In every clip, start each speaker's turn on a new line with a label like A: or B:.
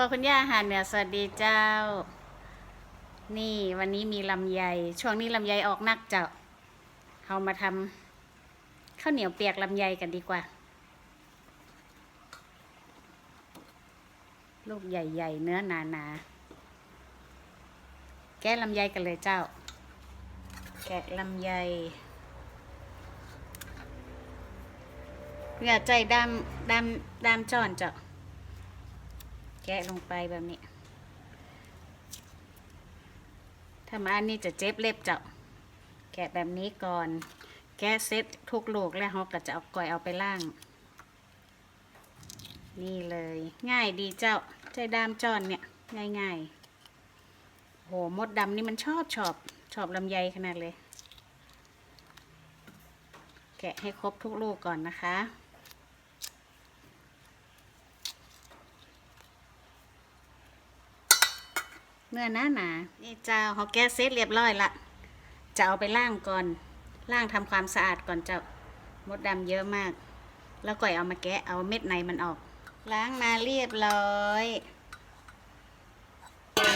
A: รัวคุณย่าอาหารเหนือสวัสดีเจ้า นี่วันนี้มีลำไย ช่วงนี้ลำไยออกนักเจ้าเรามาทำข้าวเหนียวเปียกลำไยกันดีกว่า ลูกใหญ่ๆ เนื้อหนาๆ แกะลำไยกันเลยเจ้า แกะลำไยอย่าใจดำดำดำจอนเจ้า แกะลงไปแบบนี้ถ้ามาอันนี้จะเจ็บเล็บเจ้าแกะแบบนี้ก่อน แกะเซ็ตทุกลูกแล้วเราก็จะเอาก่อยเอาไปล่าง นี่เลย ง่ายดีเจ้าใจดามจอนเนี่ยง่ายง่ายๆโหมดดำนี่มันชอบชอบชอบลำไยขนาดเลย แกะให้ครบทุกลูกก่อนนะคะ เนื้อหนาหนานี่เจ้าเขาแก้เซตเรียบร้อยละจะเอาไปล่างก่อนล่างทำความสะอาดก่อนเจ้ามดดำเยอะมาก แล้วก่อยเอามาแกะเอาเม็ดในมันออก ล้างมาเรียบร้อย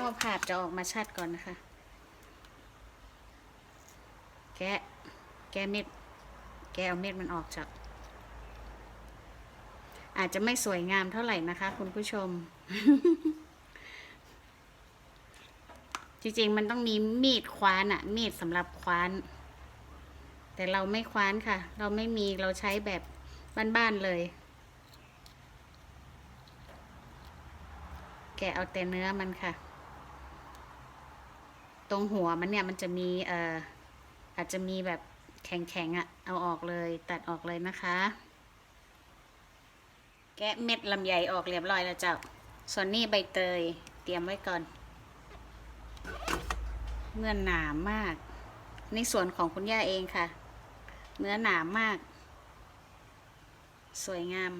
A: หัวผาบจะออกมาชัดก่อนนะคะ แกะแกะเม็ด แกะเอาเม็ดมันออกจากอาจจะไม่สวยงามเท่าไหร่นะคะ คุณผู้ชม จริงๆมันต้องมีมีดคว้านอะมีดสำหรับคว้าน แต่เราไม่คว้านค่ะ เราไม่มีเราใช้แบบบ้านๆเลย แกะเอาแต่เนื้อมันค่ะ ตรงหัวมันเนี่ยมันจะมีเอ่ออาจจะมีแบบแข็งๆอะ่ะ เอาออกเลยตัดออกเลยนะคะ แกะเม็ดลำไยออกเรียบร้อยแล้วเจ้า ส่วนนี้ใบเตยเตรียมไว้ก่อน เนื้อหนามาก ในส่วนของคุณย่าเองค่ะ เนื้อหนามาก สวยงาม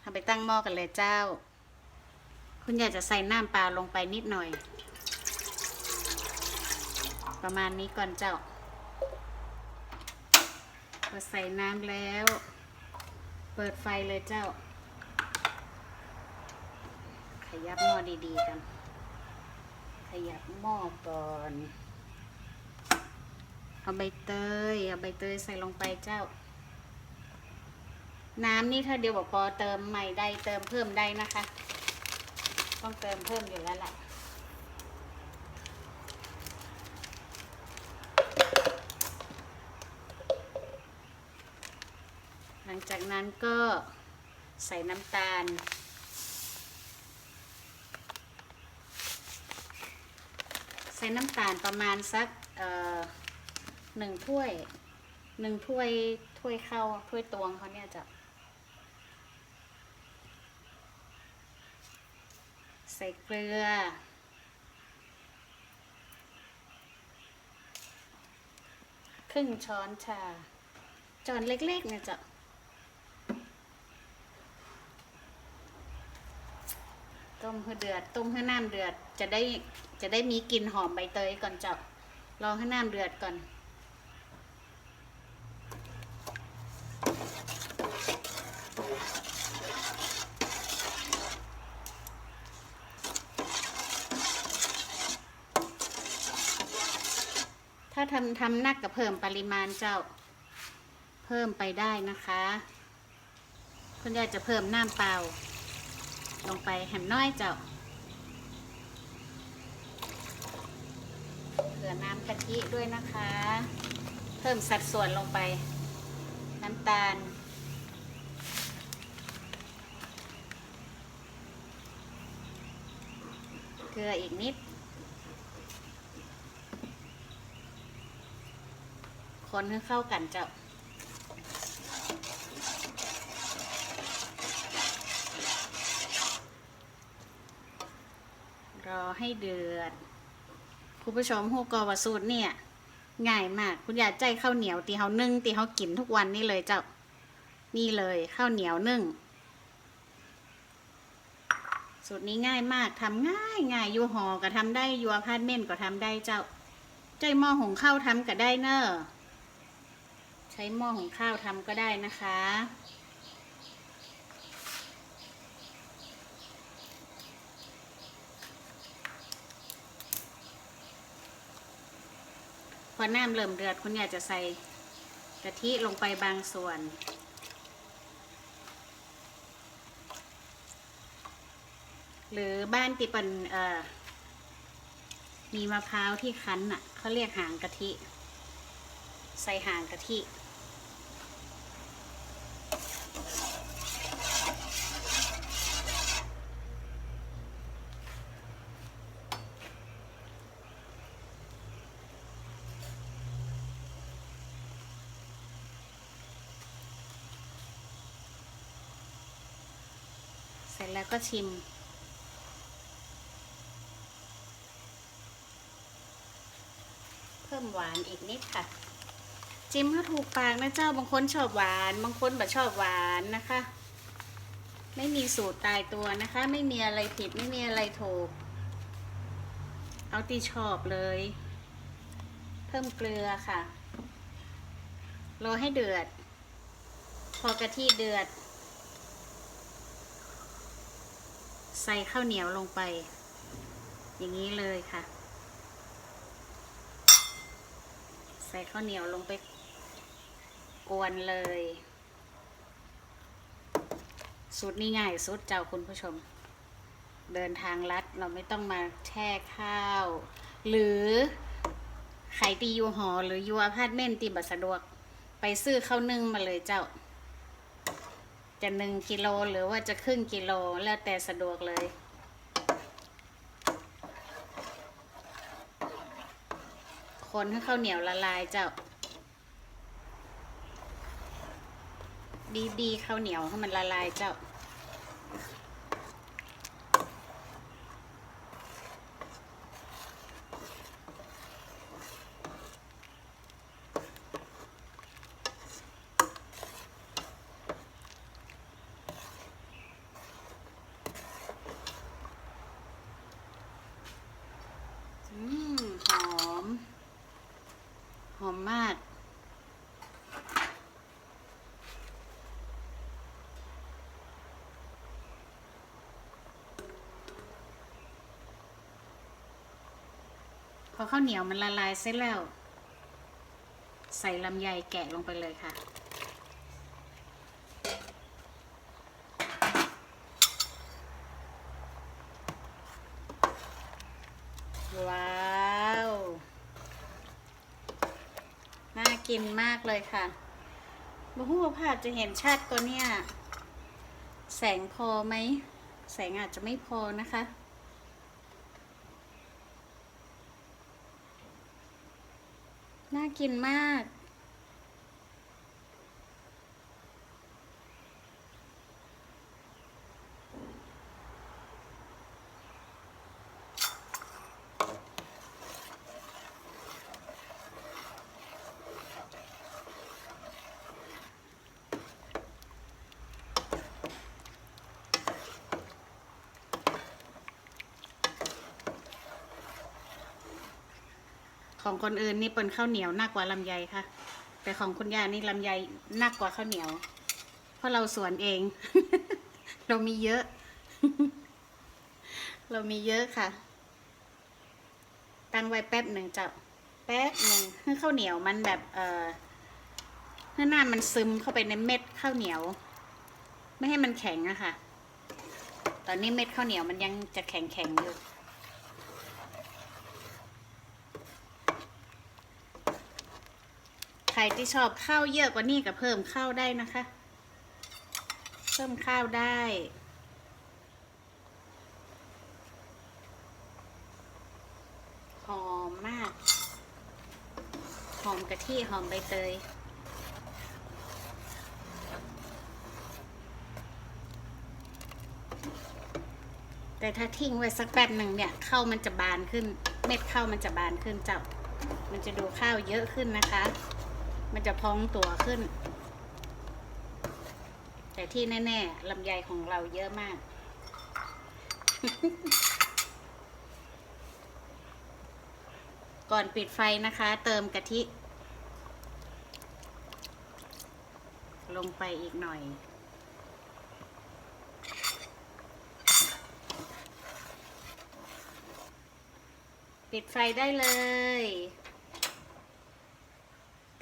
A: เอาไปตั้งหม้อกันเลยเจ้า คุณย่าจะใส่น้ำเปล่าลงไปนิดหน่อย ประมาณนี้ก่อนเจ้าพอใส่น้ำแล้ว เปิดไฟเลยเจ้า ขยับหม้อดีๆกัน ขยับหม้อก่อน เอาใบเตย เอาใบเตยใส่ลงไปเจ้า น้ำนี่ถ้าเดียวบอกพอเติมใหม่ได้เติมเพิ่มได้นะคะ ต้องเติมเพิ่มอยู่แล้วแหละหลังจากนั้นก็ใส่น้ำตาล ส่น้ำตาลประมาณสักหนึ่งถ้วยหนึ่งถ้วยถ้วยข้าวถ้วยตวงเขาเนี่ยจะใส่เกลือ ครึ่งช้อนชาจอนเล็กๆเนี่ยจะ ต้มให้เดือด ต้มให้น้ำเดือด จะได้จะได้มีกลิ่นหอมใบเตยก่อนจับรอให้น้ำเดือดก่อนถ้าทำทำนักกับเพิ่มปริมาณเจ้า เพิ่มไปได้นะคะ คุณยายจะเพิ่มน้ำเปล่า ลงไปแหมน้อยเจ้าเผื่อน้ำกะทิด้วยนะคะ เพิ่มสัดส่วนลงไป น้ำตาล เกลืออีกนิด คนให้เข้ากันเจ้า รอ ให้เดือด คุณผู้ชมฮูกอวาสูตรเนี่ยง่ายมาก คุณอยากใจข้าวเหนียวตีเขานึ่งตีเขากินทุกวันนี่เลยเจ้า นี่เลยข้าวเหนียวนึ่ง สูตรนี้ง่ายมากทำง่ายง่ายยูหอก็ทำได้ยูอพาร์ตเมนต์ก็ทำได้เจ้า ใจหม้อหุงข้าวทำก็ได้เนอะใช้หม้อหุงข้าวทำก็ได้นะคะ อน้ำเริ่มเดือดคุณยายจะใส่กะทิลงไปบางส่วน หรือบ้านติปันมีมะพร้าวที่คั้นอะเขาเรียกหางกะทิ ใส่หางกะทิ ร็จแล้วก็ชิม เพิ่มหวานอีกนิดค่ะ จิ้มก็ถูกปากนะเจ้าบางคนชอบหวาน บางคนแบบชอบหวานนะคะ ไม่มีสูตรตายตัวนะคะ ไม่มีอะไรผิดไม่มีอะไรถูก เอาที่ชอบเลย เพิ่มเกลือค่ะรอให้เดือด พอกะทิเดือด ใส่ข้าวเหนียวลงไป อย่างนี้เลยค่ะ ใส่ข้าวเหนียวลงไปกวนเลยสูตรนี้ง่ายสุดเจ้าคุณผู้ชม เดินทางลัดเราไม่ต้องมาแช่ข้าว หรือใครตีอยู่หอ หรืออยู่อพาร์ตเมนต์ตีบัสะดวก ไปซื้อข้าวนึ่งมาเลยเจ้า จะหนึ่งกิโลหรือว่าจะครึ่งกิโลแล้วแต่สะดวกเลย คนให้ข้าวเหนียวละลายเจ้า บีๆข้าวเหนียวให้มันละลายเจ้า อืม หอม หอ มมาก พอข้าวเหนียวมันละลายเสร็จแล้ว ใส่ลำไยแกะลงไปเลยค่ะ ว้าว น่ากินมากเลยค่ะบุหูภาพจะเห็นชัดตัวเนี้ยแสงพอไหม แสงอาจจะไม่พอนะคะ น่ากินมาก ของคนอื่นนี่เป็นข้าวเหนียวหนักกว่าลำไยค่ะ แต่ของคุณย่านี่ลำไยหนักกว่าข้าวเหนียว เพราะเราสวนเอง เรามีเยอะ เรามีเยอะค่ะ ตั้งไว้แป๊บหนึ่งจ้าแป๊บหนึ่งให้ข้าวเหนียวมันแบบ เออให้หน้ามันซึมเข้าไปในเม็ดข้าวเหนียว ไม่ให้มันแข็งอะค่ะ ตอนนี้เม็ดข้าวเหนียวมันยังจะแข็งแข็งอยู่ ใค รที่ชอบข้าวเยอะกว่านี้ก็เพิ่มข้าวได้นะคะ เพิ่มข้าวได้หอมมาก หอมกะทิหอมใบเตยแต่ถ้าทิ้งไว้สักแป๊บหนึ่งเนี่ยข้าวมันจะบานขึ้น เม็ดข้าวมันจะบานขึ้นจ้ามันจะดูข้าวเยอะขึ้นนะคะ มันจะพองตัวขึ้น แต่ที่แน่ๆลำไยของเราเยอะมาก ก่อนปิดไฟนะคะ เติมกะทิ ลงไปอีกหน่อยปิดไฟได้เลย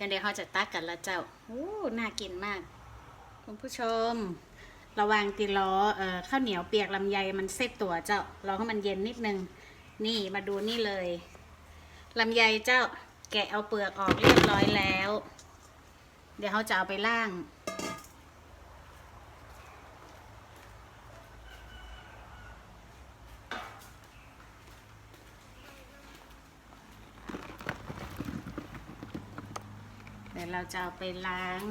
A: กันเดี๋ยวเขาจะตักกันละเจ้าโอ้น่ากินมาก คุณผู้ชม ระวังตีล้อเอ่อข้าวเหนียวเปียกลำไยมันเซ็ตตัวเจ้ารอให้มันเย็นนิดนึง นี่มาดูนี่เลยลำไยเจ้าแกะเอาเปลือกออกเรียบร้อยแล้ว เดี๋ยวเขาจะเอาไปล่าง เราจะเอาไปล้าง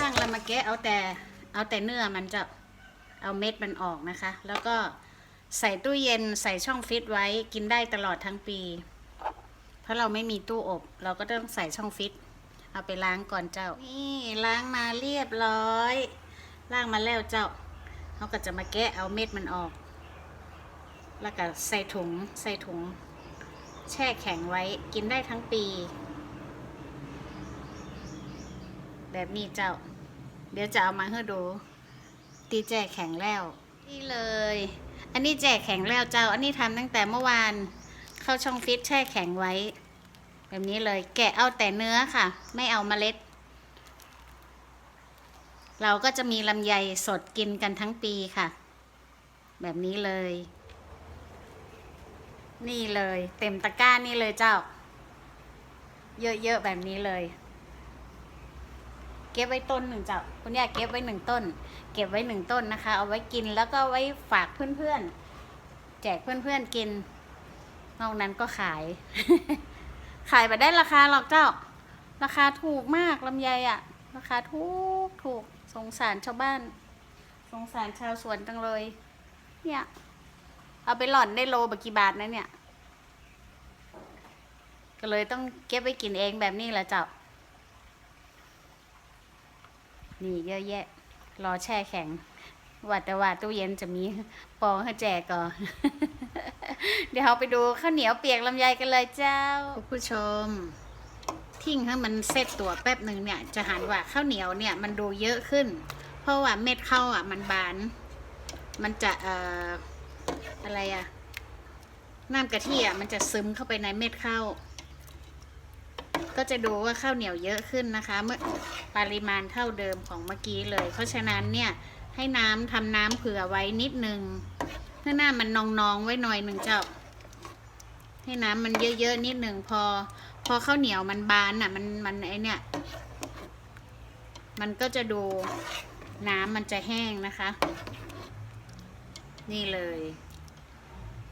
A: ล้างแล้วมาแกะเอาแต่เอาแต่เนื้อมันจะเอาเม็ดมันออกนะคะ แล้วก็ใส่ตู้เย็นใส่ช่องฟิตไว้กินได้ตลอดทั้งปี เพราะเราไม่มีตู้อบ เราก็ต้องใส่ช่องฟิต เอาไปล้างก่อนเจ้า นี่ล้างมาเรียบร้อยล้างมาแล้วเจ้าเขาก็จะมาแกะเอาเม็ดมันออก แล้วก็ใส่ถุงใส่ถุง แช่แข็งไว้กินได้ทั้งปี แบบนี้เจ้า เดี๋ยวจะเอามาให้ดู ตีแจกแข็งแล้ว นี่เลย อันนี้แจกแข็งแล้วเจ้า อันนี้ทำตั้งแต่เมื่อวาน เข้าช่องฟิตแช่แข็งไว้ แบบนี้เลย แกะเอาแต่เนื้อค่ะ ไม่เอาเมล็ด เราก็จะมีลำไยสดกินกันทั้งปีค่ะ แบบนี้เลย นี่เลย เต็มตะกร้านี่เลยเจ้า เยอะๆแบบนี้เลย เก็บไว้ต้นหนึ่งเจ้าคุณย่าเก็บไว้หนึ่งต้น เก็บไว้หนึ่งต้นนะคะ เอาไว้กินแล้วก็ไว้ฝากเพื่อนๆ แจกเพื่อนๆกิน นอกนั้นก็ขาย ขายไปได้ราคาหรอกเจ้า ราคาถูกมากลำไยอะราคาถูกถูกสงสารชาวบ้าน สงสารชาวสวนจังเลย เนี่ย เอาไปหล่อนได้โลบกี่บาทนะเนี่ย ก็เลยต้องเก็บไว้กินเองแบบนี้แหละเจ้า นี่เยอะแยะ รอแช่แข็งว่าแต่ว่าตู้เย็นจะมีปองให้แจกก่อน เดี๋ยวเราไปดูข้าวเหนียวเปียกลำไยกันเลยเจ้า คุณผู้ชม ทิ้งให้มันเซตตัวแป๊บหนึ่งเนี่ย จะหันว่าข้าวเหนียวเนี่ยมันดูเยอะขึ้น เพราะว่าเม็ดข้าวอะมันบาน มันจะเอ่ออะไรอะ น้ำกะทิอะมันจะซึมเข้าไปในเม็ดข้าว ก็จะดูว่าข้าวเหนียวเยอะขึ้นนะคะ เมื่อปริมาณเท่าเดิมของเมื่อกี้เลย เพราะฉะนั้นเนี่ยให้น้ำทำน้ำเผื่อไว้นิดนึงเพื่อหน้ามันนองๆไว้หน่อยหนึ่งเจ้า ให้น้ำมันเยอะๆนิดหนึ่งพอ พอข้าวเหนียวมันบานอะ มันมันไอเนี่ย มันก็จะดูน้ำมันจะแห้งนะคะ นี่เลย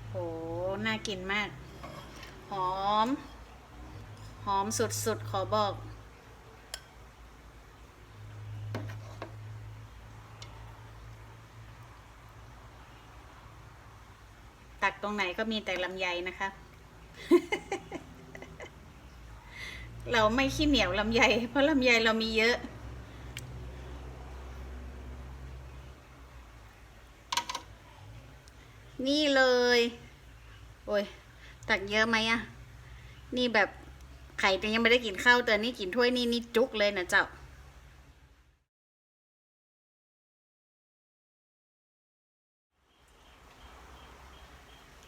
A: โหน่ากินมาก หอม หอมสุดๆ ขอบอก ตักตรงไหนก็มีแต่ลำไยนะคะ เราไม่ขี้เหนียวลำไย เพราะลำไยเรามีเยอะนี่เลย โอ้ย ตักเยอะไหมอะ นี่แบบ ไข่แต่ยังไม่ได้กินข้าวแต่นี่กินถ้วยนี่นี่จุกเลยนะเจ้า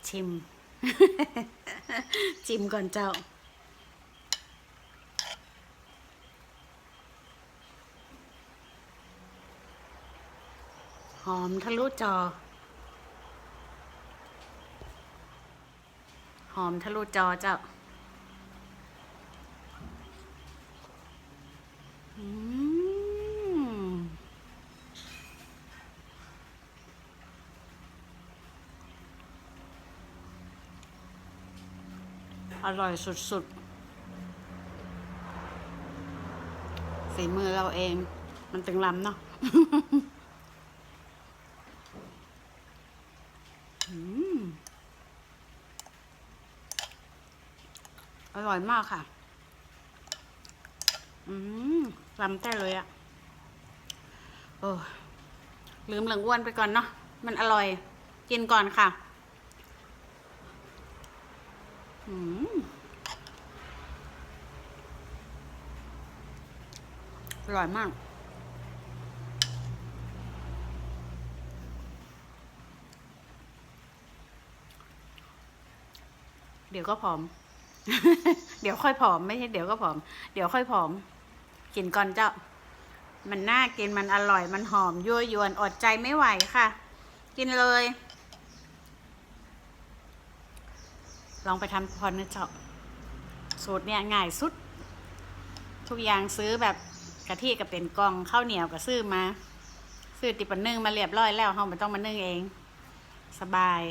A: ชิม ชิมก่อนเจ้า หอมทะลุจอ หอมทะลุจอเจ้า อร่อยสุดๆฝีมือเราเอง มันตึงลำเนาะอร่อยมากค่ะ อืมลำแต่เลยอะโอ้ลืมเหลืองอ้วนไปก่อนเนาะ มันอร่อย กินก่อนค่ะ อืมอร่อยมาก เดี๋ยวก็ผอม เดี๋ยวค่อยผอม ไม่ใช่เดี๋ยวก็ผอม เดี๋ยวค่อยผอม กินก่อนเจ้า มันน่ากินมันอร่อยมันหอมยั่วยวนอดใจไม่ไหวค่ะ กินเลย ลองไปทำพอนะเจ้า สูตรเนี่ยง่ายสุด ทุกอย่างซื้อแบบกะทิก็เป็นกองข้าวเหนียวก็ซื้อมา ซื้อติปันนึ่งมาเรียบร้อยแล้วเราไม่ต้องมานึ่งเอง สบาย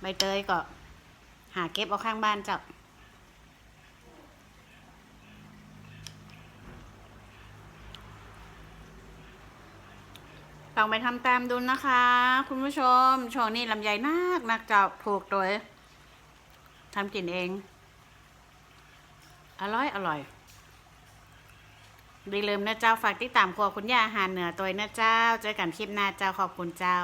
A: ใบเตยก็หาเก็บเอาข้างบ้านเจ้า ลองไปทำตามดูนะคะ คุณผู้ชม ช่วงนี้ลำไยนักนักเจ้าถูกโดยทำกินเอง อร่อย อร่อยดีลืมนะเจ้าฝากติดตามครัวคุณย่าอาหารเหนือตัวนะเจ้า เจอกันคลิปหน้าเจ้าขอบคุณเจ้า